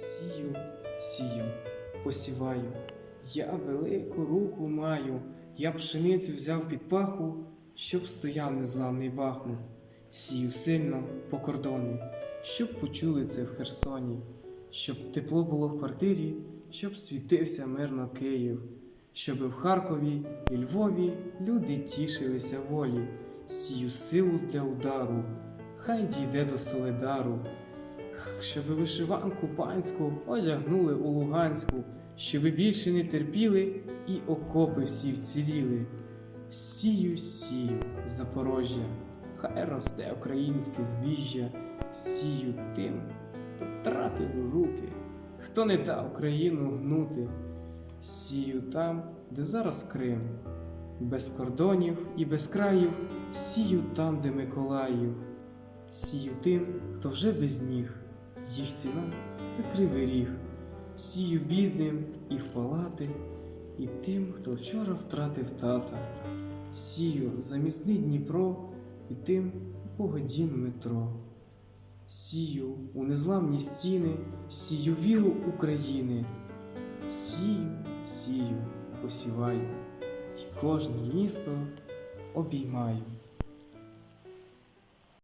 Сію, сію, посіваю, я велику руку маю, я пшеницю взяв під паху, щоб стояв незламний бахмут. Сію сильно по кордону, щоб почули це в Херсоні, щоб тепло було в квартирі, щоб світився мирно Київ, щоб в Харкові і Львові люди тішилися волі, сію силу для удару, хай дійде до Солидару. Щоб вишиванку панську одягнули у Луганську, щоби більше не терпіли і окопи всі вціліли. Сію, сію, Запорожжя, хай росте українське збіжжя, сію тим, хто втратив руки, хто не дав країну гнути, сію там, де зараз Крим, без кордонів і без країв, сію там, де Миколаїв. Сію тим, хто вже без ніг, їх ціна це кривий ріг. Сію бідним і в палати, і тим, хто вчора втратив тата. Сію замісний Дніпро і тим, у кого дім метро. Сію у незламні стіни, сію віру України. Сію, сію, посіваю, і кожне місто обіймаю.